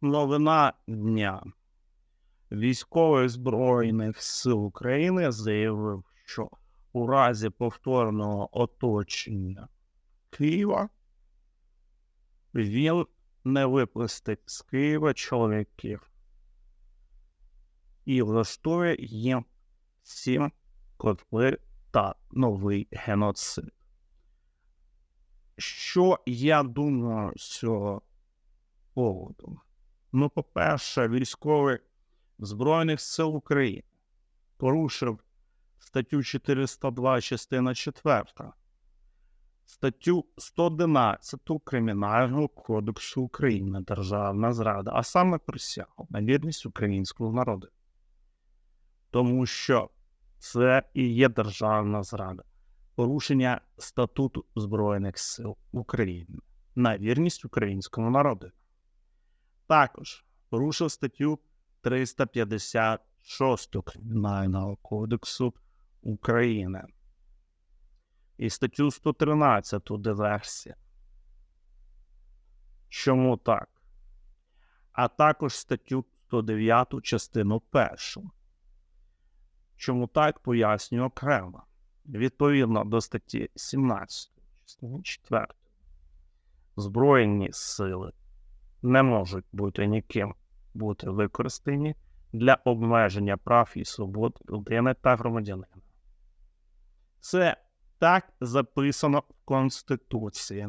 новина дня. Військовий Збройних сил України заявив, що у разі повторного оточення Києва він не випустить з Києва чоловіків і влаштує їм сім котли та новий геноцид. Що я думаю з цього поводу? Ну, по-перше, військовий Збройних сил України порушив статтю 402, частина 4, статтю 111 Кримінального кодексу України Державна зрада, а саме присягу на вірність українського народу. Тому що це і є державна зрада, порушення статуту Збройних сил України на вірність українському народу. Також порушив статтю 356 Кримінального кодексу України і статтю 113 диверсія. Чому так? А також статтю 109 частину 1. Чому так пояснюю окремо. Відповідно до статті 17 частини 4. Збройні сили не можуть бути ніким бути використані для обмеження прав і свобод людини та громадянина. Це так записано в Конституції,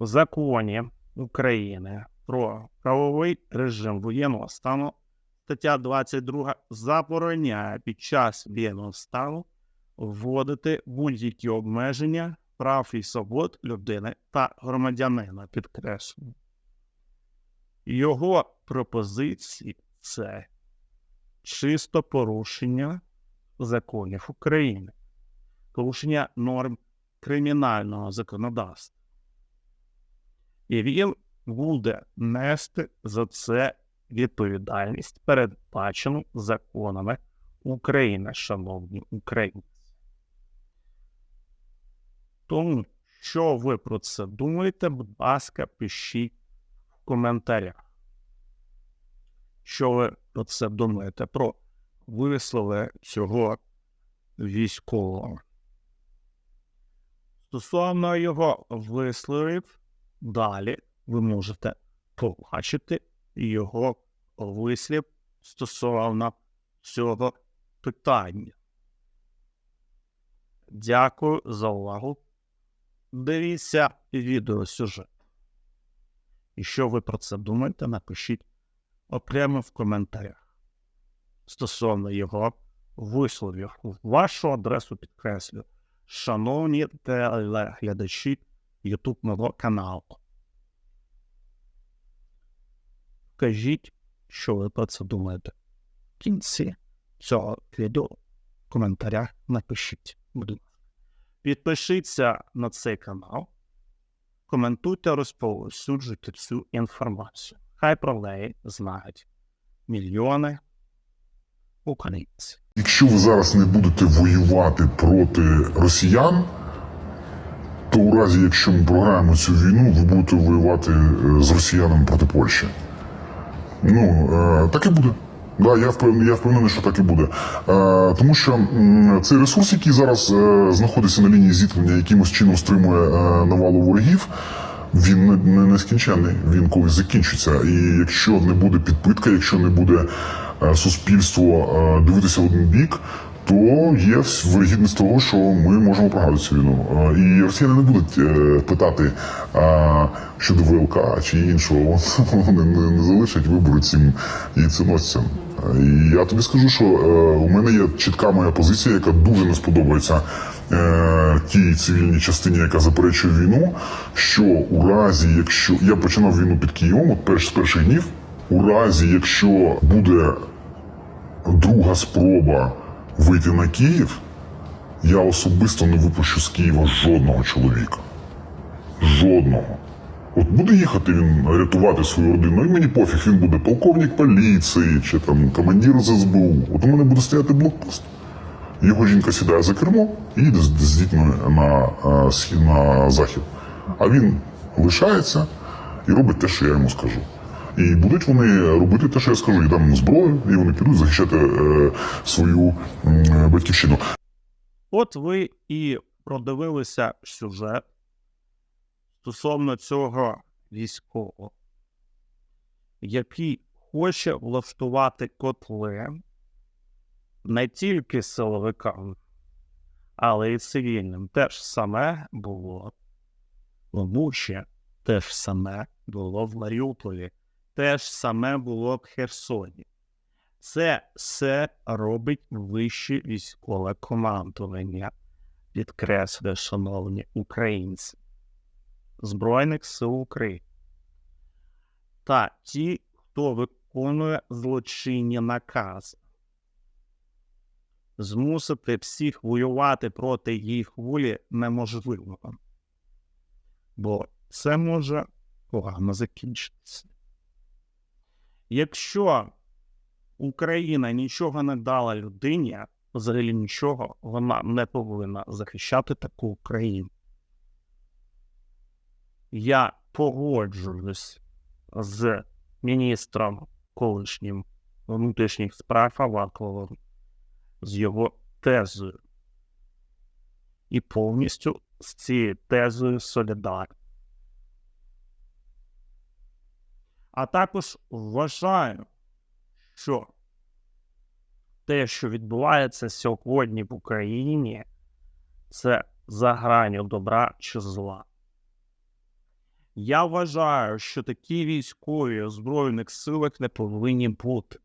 в законі України про правовий режим воєнного стану. Стаття 22 забороняє під час воєнного стану вводити будь-які обмеження прав і свобод людини та громадянина, підкреслюю. Його пропозиції це чисто порушення законів України, порушення норм кримінального законодавства. І він буде нести за це відповідальність, передбачену законами України, шановні українці. Тому, що ви про це думаєте, будь ласка, пишіть коментарях. Що ви про це думаєте про вислови цього військового? Стосовно його висловів, далі ви можете побачити його вислів стосовно цього питання. Дякую за увагу. Дивіться відеосюжет. І що ви про це думаєте, напишіть окремо в коментарях стосовно його висловів. Вашу адресу підкреслю. Шановні телеглядачі YouTube мого каналу. Кажіть, що ви про це думаєте. В кінці цього відео в коментарях напишіть. Підпишіться на цей канал, коментуйте, розповсюджуйте цю інформацію. Хай про неї знають мільйони українців. Якщо ви зараз не будете воювати проти росіян, то у разі, якщо ми програємо цю війну, ви будете воювати е, з росіянами проти Польщі. Ну, е, так і буде. Да, я впевнений, я впевнений, що так і буде. Е, тому що м, цей ресурс, який зараз е, знаходиться на лінії зіткнення, якимось чином стримує е, навалу ворогів, він не, не нескінченний, він колись закінчиться. І якщо не буде підпитка, якщо не буде е, суспільство е, дивитися в один бік, то є вирогідність того, що ми можемо програти цю війну. Е, І росіяни не будуть е, питати е, щодо ВЛК чи іншого. Вони не, не залишать вибори цим. Е, І я тобі скажу, що е, у мене є чітка моя позиція, яка дуже не сподобається е, тій цивільній частині, яка заперечує війну. Що у разі, якщо я починав війну під Києвом, от перш з перших днів, у разі, якщо буде друга спроба вийти на Київ, я особисто не випущу з Києва жодного чоловіка. Жодного. От буде їхати він рятувати свою родину, і мені пофіг, він буде полковник поліції чи там командир з СБУ. От у мене буде стояти блокпост. Його жінка сідає за кермо і їде з, дітьми на, е, на захід. А він лишається і робить те, що я йому скажу. І будуть вони робити те, що я скажу, і дам зброю, і вони підуть захищати е, свою м, батьківщину. От ви і продивилися сюжет стосовно цього військового, який хоче влаштувати котли не тільки силовикам, але й цивільним. Те ж саме було в Бучі, те ж саме було в Маріуполі, те ж саме було в Херсоні. Це все робить вище військове командування, підкреслює, шановні українці Збройних сил України. Та ті, хто виконує злочинні накази. Змусити всіх воювати проти їх волі неможливо. Бо це може погано закінчитися. Якщо Україна нічого не дала людині, взагалі нічого, вона не повинна захищати таку Україну. Я погоджуюсь з міністром колишнім внутрішніх справ Аваковим, з його тезою. І повністю з цією тезою солідарний. А також вважаю, що те, що відбувається сьогодні в Україні, це за гранню добра чи зла. Я вважаю, що такі військові у Збройних силах не повинні бути.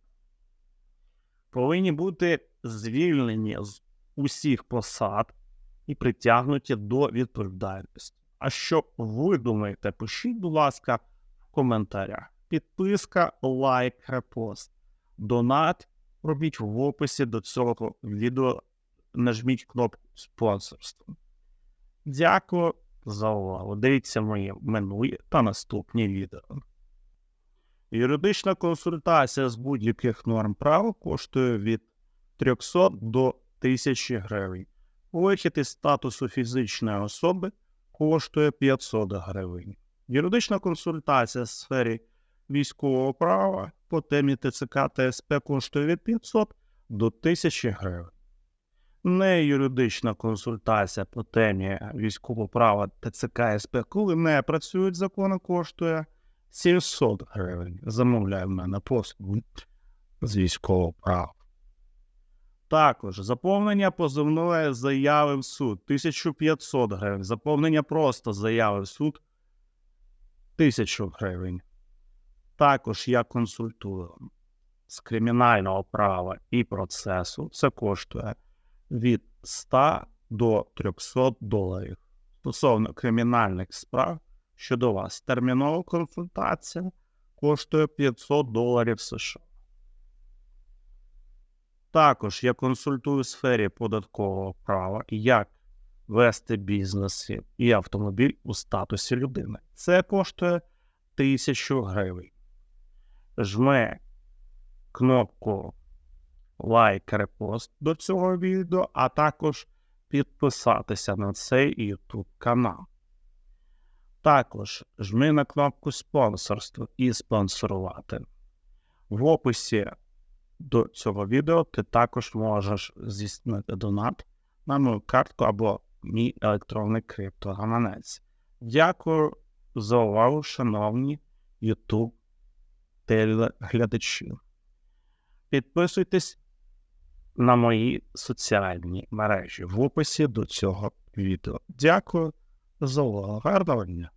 Повинні бути звільнені з усіх посад і притягнуті до відповідальності. А що ви думаєте, пишіть, будь ласка, в коментарях. Підписка, лайк, репост, донат робіть в описі до цього відео. Нажміть кнопку спонсорство. Дякую за увагу. Дивіться мої минулі та наступні відео. Юридична консультація з будь-яких норм права коштує від 300 до 1000 гривень. Вихід із статусу фізичної особи коштує 500 гривень. Юридична консультація в сфері військового права по темі ТЦК та СП коштує від 500 до 1000 гривень. Не юридична консультація по темі військового права ТЦК СП, коли не працюють закони, коштує 700 гривень. Замовляє в мене послугу з військового права. Також заповнення позовної заяви в суд 1500 гривень. Заповнення просто заяви в суд 1000 гривень. Також я консультую з кримінального права і процесу. Це коштує від 100 до 300 доларів. Стосовно кримінальних справ щодо вас, термінова консультація коштує 500 доларів США. Також я консультую в сфері податкового права, як вести бізнес і автомобіль у статусі людини. Це коштує 1000 гривень. Жми кнопку лайк, репост до цього відео, а також підписатися на цей YouTube канал. Також жми на кнопку спонсорство і спонсорувати. В описі до цього відео ти також можеш здійснити донат на мою картку або мій електронний криптогаманець. Дякую за увагу, шановні YouTube телеглядачі. Підписуйтесь на мої соціальні мережі в описі до цього відео. Дякую за увагу. Гарного дня!